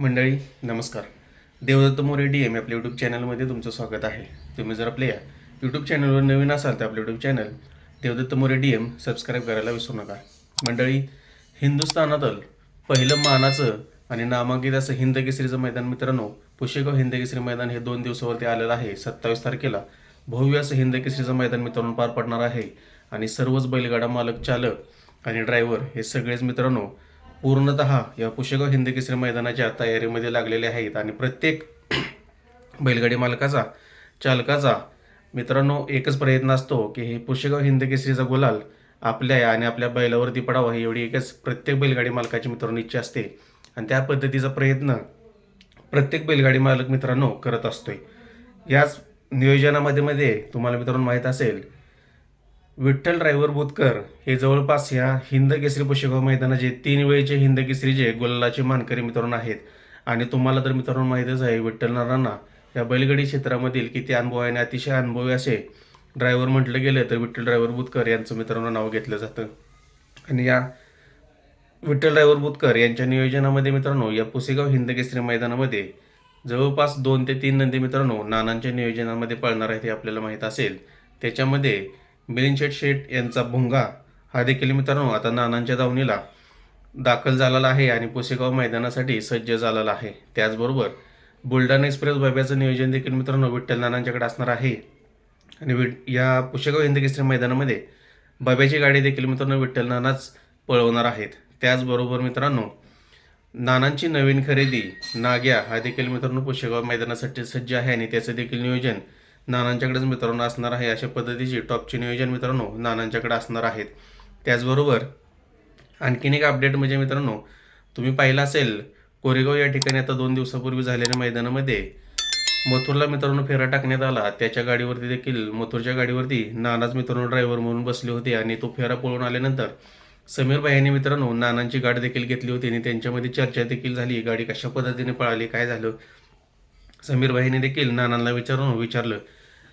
मंडळी नमस्कार. Devdatta More D M आपल्या यूट्यूब चॅनलमध्ये तुमचं स्वागत आहे. तुम्ही जर आपल्या यूट्यूब चॅनलवर नवीन असाल तर आपलं YouTube channel Devdatta More D M subscribe करायला विसरू नका. मंडळी हिंदुस्थानातील पहिलं मानाचं आणि नामांकित असं हिंद केसरीचं मैदान मित्रांनो पुशेगाव हिंद केसरी मैदान हे दोन दिवसावरती आलेलं आहे. सत्तावीस तारखेला भव्य असं हिंद केसरीचं मैदान मित्रांनो पार पडणार आहे. आणि सर्वच बैलगाडा मालक चालक आणि ड्रायव्हर हे सगळेच मित्रांनो पूर्णतः या पुशेगाव हिंद केसरी मैदानाच्या तयारीमध्ये लागलेले आहेत आणि प्रत्येक बैलगाडी मालकाचा चालकाचा मित्रांनो एकच प्रयत्न असतो की हे पुशेगाव हिंद केसरीचा गुलाल आपल्या आणि आपल्या बैलावरती पडावा ही एवढी एकच प्रत्येक बैलगाडी मालकाची मित्रांनो इच्छा असते. आणि त्या पद्धतीचा प्रयत्न प्रत्येक बैलगाडी मालक मित्रांनो करत असतोय. याच नियोजनामध्ये मध्ये तुम्हाला मित्रांनो माहीत असेल विठ्ठल ड्रायव्हर बुतकर हे जवळपास ह्या हिंद केसरी पुशेगाव मैदानाचे तीन वेळेचे हिंद केसरीचे गुल्लाचे मानकरी मित्रांनो आहेत. आणि तुम्हाला तर मित्रांनो माहीतच आहे विठ्ठल नारांना या बैलगाडी क्षेत्रामधील किती अनुभव आहे आणि अतिशय अनुभवी असे ड्रायव्हर म्हटलं गेलं तर विठ्ठल ड्रायव्हर बुतकर यांचं मित्रांनो नाव घेतलं जातं. आणि या विठ्ठल ड्रायव्हर बुतकर यांच्या नियोजनामध्ये मित्रांनो या पुसेगाव हिंद केसरी मैदानामध्ये जवळपास दोन ते तीन नंदी मित्रांनो नानांच्या नियोजनामध्ये पळणार आहेत हे आपल्याला माहीत असेल. त्याच्यामध्ये मिलिंद शेठ यांचा भुंगा हा देखील मित्रांनो आता नानांच्या दावणीला दाखल झालेला आहे आणि पुसेगाव मैदानासाठी सज्ज झालेला आहे. त्याचबरोबर बुलढाणा एक्सप्रेस बाब्याचं नियोजन देखील मित्रांनो विठ्ठल नानांच्याकडे असणार आहे. आणि वि या पुशेगाव हिंदकेसरी मैदानामध्ये बाब्याची गाडी देखील मित्रांनो विठ्ठल नानाच पळवणार आहेत. त्याचबरोबर मित्रांनो नानांची नवीन खरेदी नाग्या हा देखील मित्रांनो पुशेगाव मैदानासाठी सज्ज आहे आणि त्याचं देखील नियोजन नानांच्याकडेच मित्रांनो असणार आहे अशा पद्धतीचे टॉपचे नियोजन मित्रांनो नानांच्याकडे असणार आहेत. त्याचबरोबर आणखीन एक अपडेट म्हणजे मित्रांनो तुम्ही पाहिलं असेल कोरेगाव या ठिकाणी आता दोन दिवसापूर्वी झालेल्या मैदानामध्ये मथुरला मित्रांनो फेरा टाकण्यात आला. त्याच्या गाडीवरती देखील मथुरच्या गाडीवरती नानाच मित्रांनो ड्रायव्हर म्हणून बसले होते आणि तो फेरा पळून आल्यानंतर समीर भाईने मित्रांनो नानांची गाडी देखील घेतली होती आणि त्यांच्यामध्ये चर्चा देखील झाली. गाडी कशा पद्धतीने पळाली काय झालं? समीर भाईने देखील नानांना विचारून विचारलं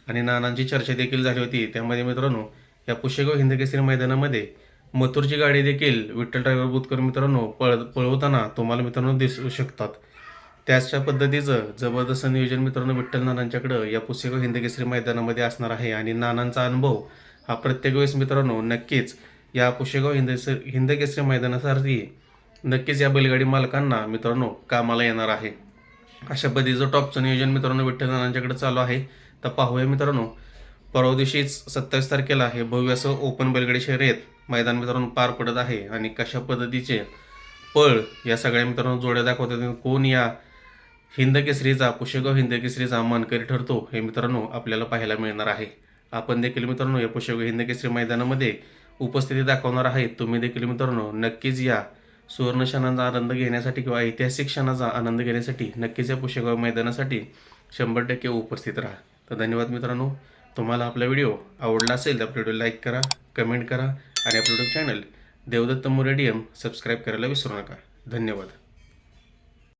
आणि नानांची चर्चा देखील झाली होती. त्यामध्ये मित्रांनो या पुशेगाव हिंदकेसरी मैदानामध्ये मथुरची गाडी देखील विठ्ठल ड्रायव्हर बुतकर मित्रांनो पळ पळवताना तुम्हाला मित्रांनो दिसू शकतात. त्याच्या पद्धतीचं जबरदस्त नियोजन मित्रांनो विठ्ठल नानांच्याकडं या पुसेगाव हिंदकेसरी मैदानामध्ये असणार आहे. आणि नानांचा अनुभव हा प्रत्येक वेळेस मित्रांनो नक्कीच या पुशेगाव हिंद हिंदकेसरी मैदानासाठी नक्कीच या बैलगाडी मालकांना मित्रांनो कामाला येणार आहे. अशा पद्धतीचं टॉपचं नियोजन मित्रांनो विठ्ठल नानांच्याकडे चालू आहे. तर पाहूया मित्रांनो. परवा दिवशीच सत्तावीस तारखेला हे भव्य असं ओपन बैलगाडी शर्यत मैदान मित्रांनो पार पडत आहे आणि कशा पद्धतीचे पळ या सगळ्या मित्रांनो जोड्या दाखवतात कोण या हिंद केसरीचा पुशेगाव हिंद केसरीचा मानकरी ठरतो हे मित्रांनो आपल्याला पाहायला मिळणार आहे. आपण देखील मित्रांनो या पुशेगाव हिंद केसरी मैदानामध्ये उपस्थिती दाखवणार आहे. तुम्ही देखील मित्रांनो नक्कीच या सुवर्ण क्षणाचा आनंद घेण्यासाठी किंवा ऐतिहासिक क्षणाचा आनंद घेण्यासाठी नक्कीच या पुशेगाव मैदानासाठी शंभर टक्के उपस्थित राहा. तर धन्यवाद मित्रांनो. तुम्हाला आपला व्हिडिओ आवडला असेल तर आपला व्हिडिओ लाईक करा कमेंट करा आणि आपलं यूट्यूब चॅनल देवदत्त मोरेडियम सबस्क्राईब करायला विसरू नका. धन्यवाद.